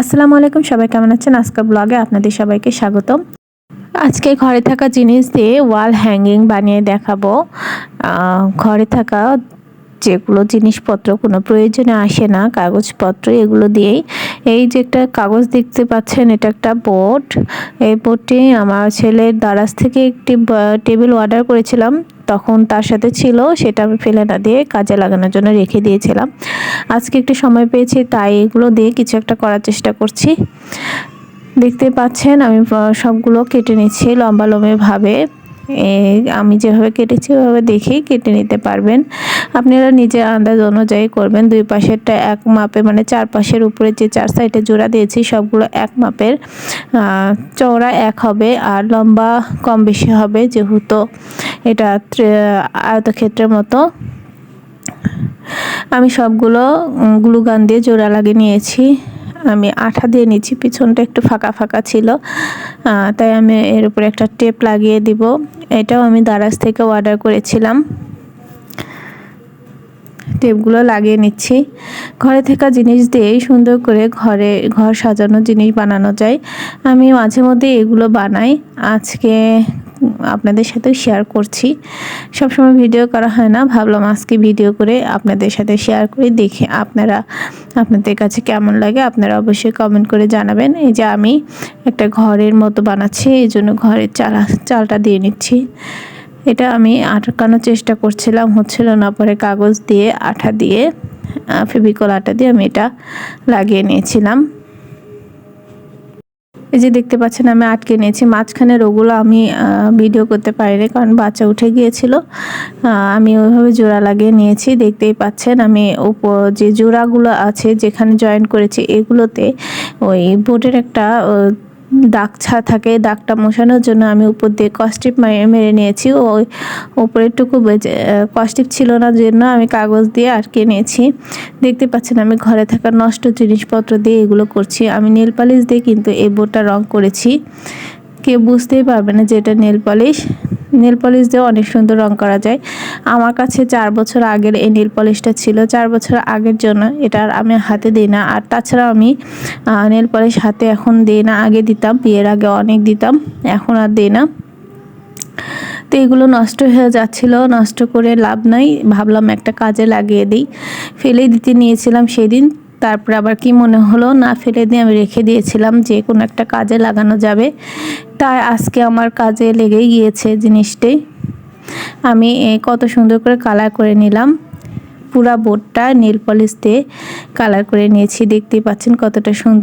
আসসালামু আলাইকুম, সবাই কেমন আছেন? আজকের ব্লগে আপনাদের সবাইকে স্বাগতম। আজকে ঘরে থাকা জিনিস দিয়ে ওয়াল হ্যাঙ্গিং বানিয়ে দেখাবো। ঘরে থাকা যেগুলো জিনিসপত্র, কোনো প্রয়োজনে আসে না, কাগজপত্র, এগুলো দিয়েই। এই যে একটা কাগজ দেখতে পাচ্ছেন, এটা একটা বোর্ড। এই বোর্ডটি আমার ছেলের দারাজ থেকে একটি টেবিল অর্ডার করেছিলাম। তখন তার সাথে ছিল, সেটা আমি ফেলে না দিয়ে কাজে লাগানোর জন্য রেখে দিয়েছিলাম। আজকে একটু সময় পেয়েছি, তাই এগুলো দিয়ে কিছু একটা করার চেষ্টা করছি। দেখতে পাচ্ছেন, আমি সবগুলো কেটে নিচ্ছি লম্বা লম্বিভাবে। আমি যেভাবে কেটেছি ওভাবে দেখেই কেটে নিতে পারবেন। আপনারা নিজের আন্দাজ অনুযায়ী করবেন, দুই পাশেরটা এক মাপে মানে চার পাশের উপরে যে চার সাইডে জোড়া দিয়েছি, সবগুলো এক মাপের। চওড়া এক হবে আর লম্বা কম বেশি হবে যেহেতু এটা আয়তক্ষেত্রের মতো। আমি সবগুলো গ্লুগান দিয়ে জোড়া লাগিয়ে নিয়েছি। আমি আঠা দিয়ে নিচ্ছি পিছনটা একটু ফাঁকা ফাঁকা ছিল। তাই আমি এর উপরে একটা টেপ লাগিয়ে দিব। এটাও আমি দারাজ থেকে অর্ডার করেছিলাম। টেপগুলো লাগিয়ে নিচ্ছি। ঘরে থাকা জিনিস দিয়েই সুন্দর করে ঘরে ঘর সাজানো জিনিস বানানো যায়। আমি মাঝে মধ্যে এগুলো বানাই। আজকে আপনাদের সাথে শেয়ার করছি। সবসময় ভিডিও করা হয় না। ভাবলাম আজকে ভিডিও করে আপনাদের সাথে শেয়ার করে দেখে আপনারা, আপনাদের কাছে কেমন লাগে। আপনারা অবশ্যই কমেন্ট করে জানাবেন। এই যে আমি একটা ঘরের মতো বানাচ্ছি, এই জন্য ঘরের চালা চালটা দিয়ে নিচ্ছি। এটা আমি আটকানোর চেষ্টা করছিলাম, হচ্ছিল না। পরে কাগজ দিয়ে, আঠা দিয়ে ফেভিকল আটা দিয়ে আমি এটা লাগিয়ে নিয়েছিলাম। এই যে দেখতে পাচ্ছেন, আমি আটকে নিয়েছি। মাঝখানের ওগুলো আমি ভিডিও করতে পারিনি কারণ বাচ্চা উঠে গিয়েছিল। আমি ওইভাবে জোড়া লাগিয়ে নিয়েছি। দেখতেই পাচ্ছেন, আমি উপর যে জোড়াগুলো আছে, যেখানে জয়েন করেছি, এগুলোতে ওই বোর্ডের একটা দাগ ছা থাকে, দাগটা মশানোর জন্য আমি উপর দিয়ে কস্টিপ মেরে নিয়েছি। ও উপরে উপরেরটুকু কস্টিপ ছিল না জন্য আমি কাগজ দিয়ে আটকে নিয়েছি। দেখতে পাচ্ছেন আমি ঘরে থাকা নষ্ট জিনিসপত্র দিয়ে এগুলো করছি। আমি নীল পালিশ দিয়ে কিন্তু এ বোর্ডটা রং করেছি। কেউ বুঝতেই পারবে না যে এটা নেল পলিশ নেল পলিশ দিয়ে অনেক সুন্দর রং করা যায়। আমার কাছে চার বছর আগের এই নেল পলিশটা ছিল। চার বছর আগের জন্য এটা আর আমি হাতে দিই না। আর তাছাড়াও আমি নেল পলিশ হাতে এখন দিই না। আগে দিতাম, বিয়ের আগে অনেক দিতাম। এখন আর দিই না। তো এগুলো নষ্ট হয়ে যাচ্ছিল। নষ্ট করে লাভ নাই। ভাবলাম একটা কাজে লাগিয়ে দিই। ফেলে দিতে নিয়েছিলাম সেদিন। তারপরে আবার কি মনে হলো না ফেলে দিয়ে আমি রেখে দিয়েছিলাম যে কোনো একটা কাজে লাগানো যাবে। তাই আজকে আমার কাজে লেগেই গিয়েছে জিনিসটি। আমি কত সুন্দর করে কালার করে নিলাম। পুরা বোর্ডটা নীল পলিশ দিয়ে কালার করে নিয়েছি। দেখতেই পাচ্ছেন কতটা সুন্দর।